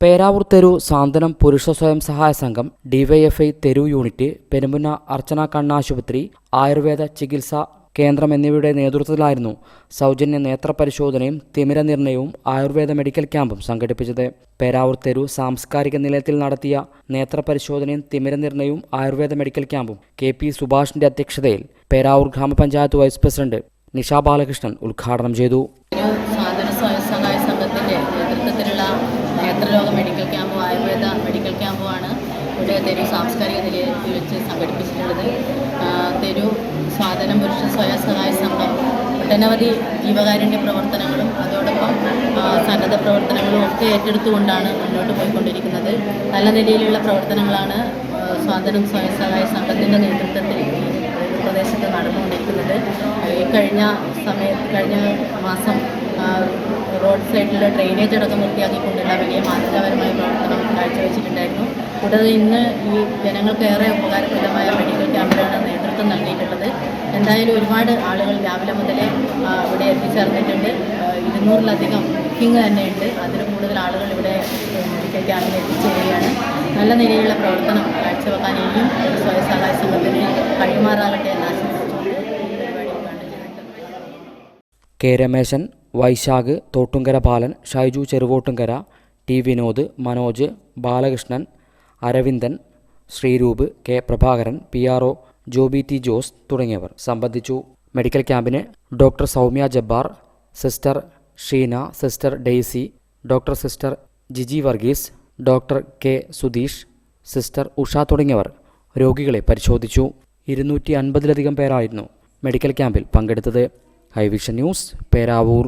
പേരാവൂർ തെരു സാന്ത്വനം പുരുഷ സ്വയം സഹായ സംഘം ഡിവൈഎഫ്ഐ തെരു യൂണിറ്റ് പെരുമ്പുന്ന അർച്ചന കണ്ണാശുപത്രി ആയുർവേദ ചികിത്സാ കേന്ദ്രം എന്നിവയുടെ നേതൃത്വത്തിലായിരുന്നു സൗജന്യ നേത്ര പരിശോധനയും തിമിര നിർണയവും ആയുർവേദ മെഡിക്കൽ ക്യാമ്പും സംഘടിപ്പിച്ചത്. പേരാവൂർ തെരു സാംസ്കാരിക നിലയത്തിൽ നടത്തിയ നേത്ര പരിശോധനയും തിമിര നിർണയവും ആയുർവേദ മെഡിക്കൽ ക്യാമ്പും കെ പി സുഭാഷിന്റെ അധ്യക്ഷതയിൽ പേരാവൂർ ഗ്രാമപഞ്ചായത്ത് വൈസ് പ്രസിഡന്റ് നിഷ ബാലകൃഷ്ണൻ ഉദ്ഘാടനം ചെയ്തു. നേത്രരോഗ മെഡിക്കൽ ക്യാമ്പ് ആയുർവേദ മെഡിക്കൽ ക്യാമ്പുമാണ് ഇവിടെ തെരു സാംസ്കാരിക നിലയത്തിൽ വെച്ച് സംഘടിപ്പിച്ചിട്ടുള്ളത്. തെരു സ്വാതനം പുരുഷ സ്വയം സഹായ സംഘം ഒട്ടനവധി ജീവകാരുണ്യ പ്രവർത്തനങ്ങളും അതോടൊപ്പം സന്നദ്ധ പ്രവർത്തനങ്ങളും ഒക്കെ ഏറ്റെടുത്തുകൊണ്ടാണ് മുന്നോട്ട് പോയിക്കൊണ്ടിരിക്കുന്നത്. നല്ല നിലയിലുള്ള പ്രവർത്തനങ്ങളാണ് സ്വാതന്ത്ര്യം സ്വാതനം സ്വയം സഹായ സംഘത്തിന്റെ നേതൃത്വത്തിൽ പ്രദേശത്ത് നടന്നുകൊണ്ടിരിക്കുന്നത്. കഴിഞ്ഞ സമയത്ത് കഴിഞ്ഞ മാസം റോഡ് സൈഡിലെ ഡ്രെയിനേജ് അടക്കം വൃത്തിയാക്കിക്കൊണ്ടുള്ള വലിയ മാതൃകാപരമായ പ്രവർത്തനം കാഴ്ചവെച്ചിട്ടുണ്ടായിരുന്നു. കൂടാതെ ഇന്ന് ഈ ജനങ്ങൾക്കേറെ ഉപകാരപ്രദമായ മെഡിക്കൽ ക്യാമ്പിനാണ് നേതൃത്വം നൽകിയിട്ടുള്ളത്. എന്തായാലും ഒരുപാട് ആളുകൾ രാവിലെ മുതലേ ഇവിടെ എത്തിച്ചേർന്നിട്ടുണ്ട്. ഇരുന്നൂറിലധികം ബുക്കിംഗ് തന്നെയുണ്ട്. അതിൽ കൂടുതൽ ആളുകൾ ഇവിടെ മെഡിക്കൽ ക്യാമ്പിൽ എത്തിച്ചേരുകയാണ്. നല്ല നിലയിലുള്ള പ്രവർത്തനം കാഴ്ചവെക്കാൻ ഇനിയും ഒരു സ്വയം സഹായ സംഘത്തിന് കഴിയുമാറാകട്ടെ K Rameshan Vaishakh Thottunkara Balan Shaiju Cheruvottunkara T Vinod Manoj Balakrishnan Aravindan Sreeroop K Prabhakaran P R O Joby T Jose തുടങ്ങിയവർ സംബന്ധിച്ചു. മെഡിക്കൽ ക്യാമ്പിന് doctor Soumya Jabbar sister Sheena sister Daisy doctor sister Jiji Varghese doctor K Sudheesh sister Usha തുടങ്ങിയവർ രോഗികളെ പരിശോധിച്ചു. ഇരുന്നൂറ്റി അൻപതിലധികം പേരായിരുന്നു medical ക്യാമ്പിൽ പങ്കെടുത്തത്. ഹൈവിഷൻ ന്യൂസ് പേരാവൂർ